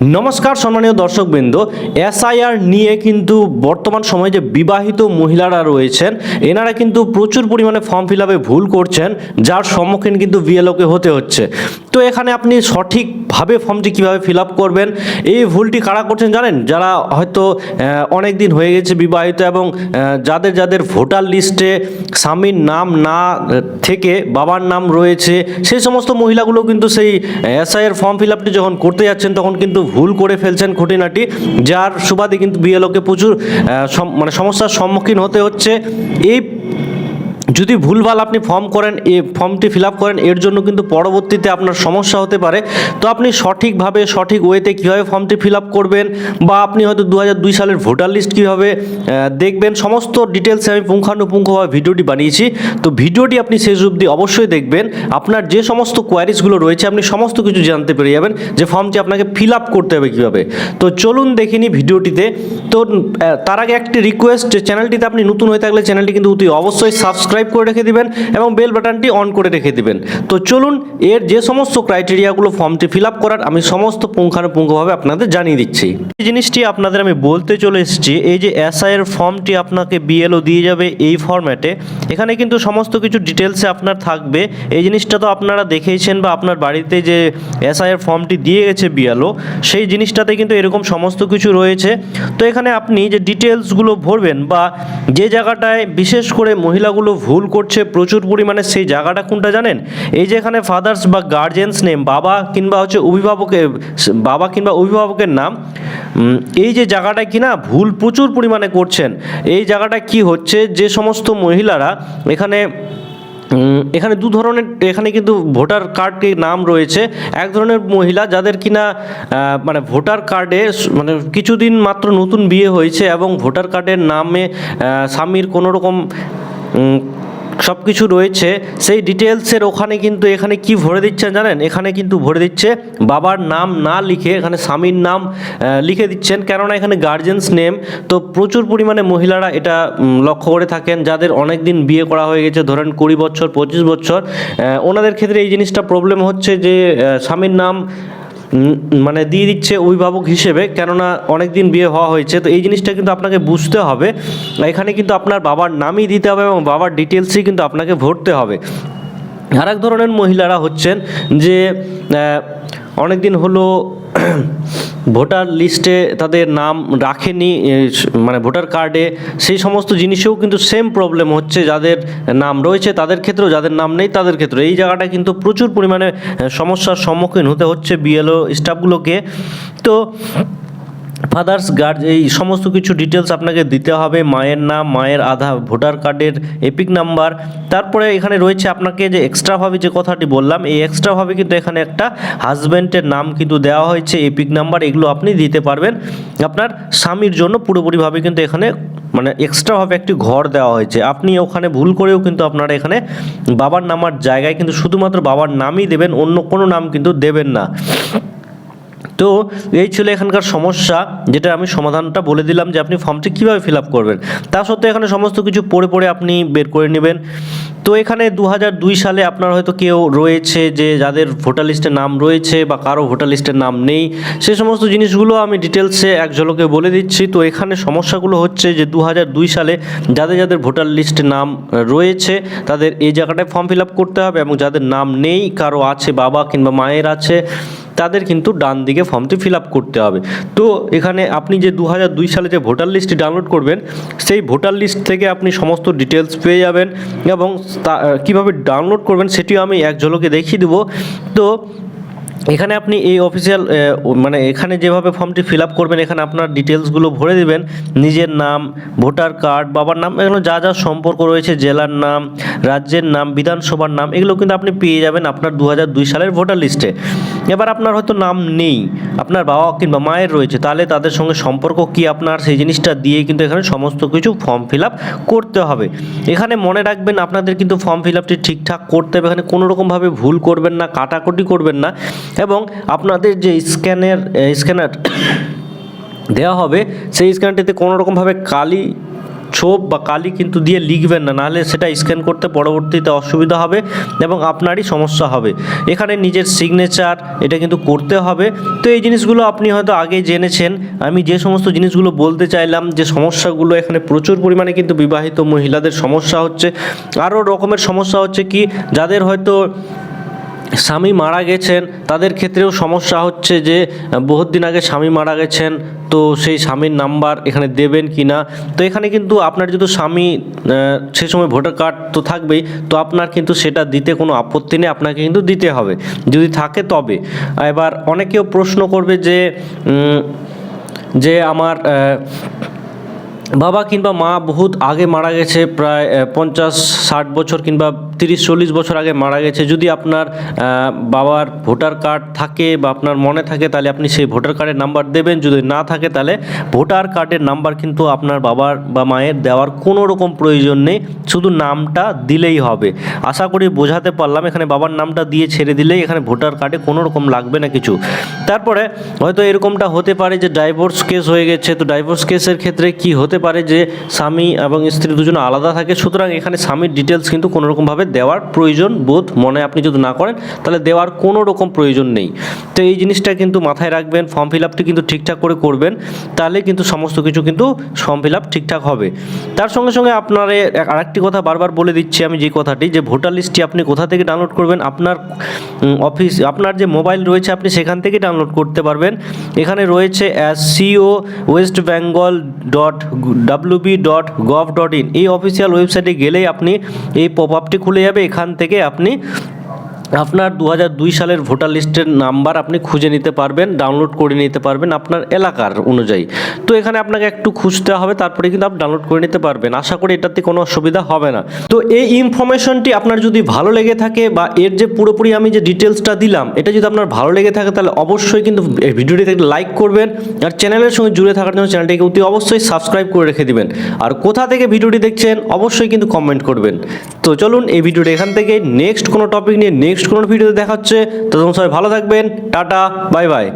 নমস্কার সম্মানীয় দর্শকবৃন্দ, এসআইআর নিয়ে কিন্তু বর্তমান সময়ে যে বিবাহিত মহিলারা রয়েছেন, এনারা কিন্তু প্রচুর পরিমাণে ফর্ম ফিল ভুল করছেন, যার সম্মুখীন কিন্তু বিএলওকে হতে হচ্ছে। তো এখানে আপনি সঠিকভাবে ফর্মটি কীভাবে ফিল করবেন, এই ভুলটি কারা করছেন জানেন? যারা হয়তো অনেক দিন হয়ে গেছে বিবাহিত এবং যাদের যাদের ভোটার লিস্টে স্বামীর নাম না থেকে বাবার নাম রয়েছে, সেই সমস্ত মহিলাগুলো কিন্তু সেই এসআইয়ের ফর্ম ফিল যখন করতে যাচ্ছেন, তখন কিন্তু ভুল করে ফেলছেন খুঁটিনাটি, যার সুবাদে কিন্তু বিএলওকে প্রচুর মানে সমস্যার সম্মুখীন হতে হচ্ছে। এই যদি ভুলভাল আপনি ফর্ম করেন, এ ফর্মটি ফিল করেন, এর জন্য কিন্তু পরবর্তীতে আপনার সমস্যা হতে পারে। তো আপনি সঠিকভাবে, সঠিক ওয়েতে কীভাবে ফর্মটি ফিল করবেন বা আপনি হয়তো দু সালের ভোটার লিস্ট কীভাবে দেখবেন, সমস্ত ডিটেলসে আমি পুঙ্খানুপুঙ্খভাবে ভিডিওটি বানিয়েছি। তো ভিডিওটি আপনি শেষ অবধি অবশ্যই দেখবেন। আপনার যে সমস্ত কোয়ারিজগুলো রয়েছে, আপনি সমস্ত কিছু জানতে পেরে যাবেন যে ফর্মটি আপনাকে ফিল করতে হবে কীভাবে। তো চলুন দেখিনি ভিডিওটিতে তো তার আগে একটি রিকোয়েস্ট চ্যানেলটিতে আপনি নতুন হয়ে থাকলে চ্যানেলটি কিন্তু অতি অবশ্যই সাবস্ক্রাইব করে রেখে দিবেন এবং বেল বাটনটি অন করে রেখে দিবেন। তো চলুন, এর যে সমস্ত ক্রাইটেরিয়াগুলো ফর্মটি ফিল আপ করার আমি সমস্ত পুঙ্খানুপুঙ্খভাবে আপনাদের জানিয়ে দিচ্ছি। এই জিনিসটি আপনাদের আমি বলতে চলে এসেছি, এই যে এসআই এর ফর্মটি আপনাকে বিএলও দিয়ে যাবে এই ফরম্যাটে এখানে কিন্তু সমস্ত কিছু ডিটেলসে আপনার থাকবে। এই জিনিসটা তো আপনারা দেখেইছেন বা আপনার বাড়িতে যে এসআই এর ফর্মটি দিয়ে গেছে বিএলও সেই জিনিসটাতে কিন্তু এরকম সমস্ত কিছু রয়েছে। তো এখানে আপনি যে ডিটেলসগুলো ভরবেন বা যে জায়গাটায় বিশেষ করে মহিলাগুলো ভুল করছে প্রচুর পরিমাণে, সেই জায়গাটা কোনটা জানেন? এই যে এখানে ফাদার্স বা গার্জেন্স নেম বাবা কিংবা হচ্ছে অভিভাবকের, বাবা কিংবা অভিভাবকের নাম এই যে জায়গাটায় কিনা ভুল প্রচুর পরিমাণে করছেন। এই জায়গাটা কি হচ্ছে? যে সমস্ত মহিলারা এখানে এখানে দু ধরনের, এখানে কিন্তু ভোটার কার্ডে নাম রয়েছে। এক ধরনের মহিলা যাদের কিনা মানে ভোটার কার্ডে মানে কিছুদিন মাত্র নতুন বিয়ে হয়েছে এবং ভোটার কার্ডের নামে স্বামীর কোনো রকম সব কিছু রয়েছে। সেই ডিটেলসের ওখানে কিন্তু এখানে কি ভরে দিচ্ছেন জানেন? এখানে কিন্তু ভরে দিচ্ছে বাবার নাম না লিখে, এখানে স্বামীর নাম লিখে দিচ্ছেন। কেননা এখানে গার্জেন্স নেম তো প্রচুর পরিমাণে মহিলারা এটা লক্ষ্য করে থাকেন। যাদের অনেক দিন বিয়ে করা হয়ে গেছে, ধরেন কুড়ি বছর, পঁচিশ বছর ওনাদের ক্ষেত্রে এই জিনিসটা প্রবলেম হচ্ছে যে স্বামীর নাম মানে দিয়ে দিচ্ছে অভিভাবক হিসেবে, কেননা অনেক দিন বিয়ে হওয়া হয়েছে, তো এই জিনিসটা কিন্তু আপনাকে বুঝতে হবে। এখানে কিন্তু আপনার বাবার নামই দিতে হবে এবং বাবার ডিটেলসই কিন্তু আপনাকে ভরতে হবে। আর এক ধরনের মহিলারা হচ্ছেন যে অনেক দিন হলো ভোটার লিস্টে তাদের নাম রাখেনি মানে ভোটার কার্ডে, সেই সমস্ত জিনিসেও কিন্তু সেম প্রবলেম হচ্ছে যাদের নাম রয়েছে, তাদের ক্ষেত্রেও যাদের নাম নেই, তাদের ক্ষেত্রে এই জায়গাটা কিন্তু প্রচুর পরিমাণে সমস্যার সম্মুখীন হতে হচ্ছে বিএলও স্টাফগুলোকে তো ফাদার্স গার্ড এই সমস্ত কিছু ডিটেলস আপনাকে দিতে হবে, মায়ের নাম, মায়ের আধার ভোটার কার্ডের এপিক নাম্বার তারপরে এখানে রয়েছে আপনাকে যে এক্সট্রাভাবে যে কথাটি বললাম, এই এক্সট্রাভাবে কিন্তু এখানে একটা হাজব্যান্ডের নাম কিন্তু দেওয়া হয়েছে এপিক নাম্বার এগুলো আপনি দিতে পারবেন। আপনার স্বামীর জন্য পুরোপুরিভাবে কিন্তু এখানে মানে এক্সট্রাভাবে একটি ঘর দেওয়া হয়েছে। আপনি ওখানে ভুল করেও কিন্তু আপনারা এখানে বাবার নামার জায়গায় কিন্তু শুধুমাত্র বাবার নামই দেবেন, অন্য কোনো নাম কিন্তু দেবেন না। তো এই ছিল এখানকার সমস্যা, যেটা আমি সমাধানটা বলে দিলাম যে আপনি ফর্মটি কীভাবে ফিল আপ করবেন। তা সত্ত্বেও এখানে সমস্ত কিছু পড়ে পড়ে আপনি বের করে নেবেন। তো এখানে দু সালে আপনার হয়তো কেউ রয়েছে যে যাদের ভোটার লিস্টে নাম রয়েছে বা কারও ভোটার লিস্টের নাম নেই, সে সমস্ত জিনিসগুলো আমি ডিটেলসে এক ঝলকে বলে দিচ্ছি। তো এখানে সমস্যাগুলো হচ্ছে যে দু সালে যাদের যাদের ভোটার লিস্টে নাম রয়েছে, তাদের এই জায়গাটায় ফর্ম ফিল আপ করতে হবে এবং যাদের নাম নেই, কারও আছে বাবা কিংবা মায়ের আছে, তাদের কিন্তু ডান দিকে ফর্মটি ফিল আপ করতে হবে। তো এখানে আপনি যে দু সালে যে ভোটার লিস্টটি ডাউনলোড করবেন, সেই ভোটার লিস্ট থেকে আপনি সমস্ত ডিটেলস পেয়ে যাবেন এবং তা- কীভাবে ডাউনলোড করবেন সেটিও আমি এক ঝলকে দেখিয়ে দেবো। তো এখানে আপনি এই অফিসিয়াল মানে এখানে যেভাবে ফর্মটি ফিল আপ করবেন, এখানে আপনার ডিটেলসগুলো ভরে দিবেন, নিজের নাম ভোটার কার্ড বাবার নাম, এগুলো যা যা সম্পর্ক রয়েছে, জেলার নাম, রাজ্যের নাম, বিধানসভার নাম, এগুলো কিন্তু আপনি পেয়ে যাবেন আপনার দু সালের ভোটার লিস্টে এবার আপনার হয়তো নাম নেই, আপনার বাবা কিংবা মায়ের রয়েছে, তাহলে তাদের সঙ্গে সম্পর্ক কি আপনার? সেই জিনিসটা দিয়ে কিন্তু এখানে সমস্ত কিছু ফর্ম ফিল আপ করতে হবে। এখানে মনে রাখবেন, আপনাদের কিন্তু ফর্ম ফিল আপটি ঠিকঠাক করতে হবে, এখানে কোনো রকমভাবে ভুল করবেন না, কাটাকুটি করবেন না। এবং আপনাদের যে স্ক্যানের স্ক্যানার দেওয়া হবে, সেই স্ক্যানারটিতে কোনো রকমভাবে কালি ছোপ বা কালি কিন্তু দিয়ে লিখবেন না, নাহলে সেটা স্ক্যান করতে পরবর্তীতে অসুবিধা হবে এবং আপনারই সমস্যা হবে। এখানে নিজের সিগনেচার এটা কিন্তু করতে হবে। তো এই জিনিসগুলো আপনি হয়তো আগে জেনেছেন। আমি যে সমস্ত জিনিসগুলো বলতে চাইলাম, যে সমস্যাগুলো এখানে প্রচুর পরিমাণে কিন্তু বিবাহিত মহিলাদের সমস্যা হচ্ছে। আরও রকমের সমস্যা হচ্ছে কি, যাদের হয়তো স্বামী মারা গেছেন, তাদের ক্ষেত্রেও সমস্যা হচ্ছে যে, বহুত দিন আগে স্বামী মারা গেছেন, তো সেই স্বামীর নাম্বার এখানে দেবেন কি না? তো এখানে কিন্তু আপনার যেহেতু স্বামী সে সময় ভোটার কার্ড তো থাকবেই, তো আপনার কিন্তু সেটা দিতে কোনো আপত্তি নেই, আপনাকে কিন্তু দিতে হবে। যদি থাকে তবে। এবার অনেকেও প্রশ্ন করবে যে যে আমার বাবা কিংবা মা বহুত আগে মারা গেছে, প্রায় পঞ্চাশ, ষাট বছর কিংবা তিরিশ, চল্লিশ বছর আগে মারা গেছে। যদি আপনার বাবার ভোটার কার্ড থাকে বা আপনার মনে থাকে, তাহলে আপনি সেই ভোটার কার্ডের নাম্বার দেবেন। যদি না থাকে, তাহলে ভোটার কার্ডের নাম্বার কিন্তু আপনার বাবার বা মায়ের দেওয়ার কোনো রকম প্রয়োজন নেই। শুধু নামটা দিলেই হবে। আশা করি বোঝাতে পারলাম, এখানে বাবার নামটা দিয়ে ছেড়ে দিলেই এখানে ভোটার কার্ডে কোনো রকম লাগবে না কিছু। তারপরে হয়তো এরকমটা হতে পারে যে ডাইভোর্স কেস হয়ে গেছে। তো ডাইভোর্স কেসের ক্ষেত্রে কি হতে পারে যে স্বামী এবং স্ত্রী দুজন আলাদা থাকে, সুতরাং এখানে স্বামীর ডিটেলস কিন্তু কোনো রকমভাবে দেওয়ার প্রয়োজন বোধ মনে আপনি যদি না করেন, তাহলে দেওয়ার কোনো রকম প্রয়োজন নেই। তো এই জিনিসটা কিন্তু মাথায় রাখবেন ফর্ম ফিল আপটি কিন্তু ঠিকঠাক করে করবেন, তাহলে কিন্তু সমস্ত কিছু কিন্তু ফর্ম ফিল আপ ঠিকঠাক হবে। তার সঙ্গে সঙ্গে আপনার আরেকটি কথা বারবার বলে দিচ্ছি আমি যে কথাটি, যে ভোটার লিস্টটি আপনি কোথা থেকে ডাউনলোড করবেন, আপনার অফিস আপনার যে মোবাইল রয়েছে আপনি সেখান থেকে ডাউনলোড করতে পারবেন। এখানে রয়েছে as CEO west Bengal dot WB dot gov dot in এই অফিসিয়াল ওয়েবসাইটে গেলেই আপনি এই পপ খুলে যাবে। এখান থেকে আপনি আপনার দু হাজার দুই সালের ভোটার লিস্টের নাম্বার আপনি খুঁজে নিতে পারবেন, ডাউনলোড করে নিতে পারবেন আপনার এলাকার অনুযায়ী। তো এখানে আপনাকে একটু খুঁজতে হবে, তারপরে কিন্তু আপনি ডাউনলোড করে নিতে পারবেন। আশা করি এটাতে কোনো অসুবিধা হবে না। তো এই ইনফরমেশনটি আপনার যদি ভালো লেগে থাকে বা এর যে পুরোপুরি আমি যে ডিটেলসটা দিলাম, এটা যদি আপনার ভালো লেগে থাকে তাহলে অবশ্যই কিন্তু এই ভিডিওটিতে একটা লাইক করবেন আর চ্যানেলের সঙ্গে জুড়ে থাকার জন্য চ্যানেলটিকে অতি অবশ্যই সাবস্ক্রাইব করে রেখে দিবেন। আর কোথা থেকে ভিডিওটি দেখছেন, অবশ্যই কিন্তু কমেন্ট করবেন। তো চলুন এই ভিডিওটি এখান থেকে, নেক্সট কোনো টপিক নিয়ে, নেক্সট কোনো ভিডিওতে দেখা হচ্ছে সবাই ভালো থাকবেন টাটা বাই বাই।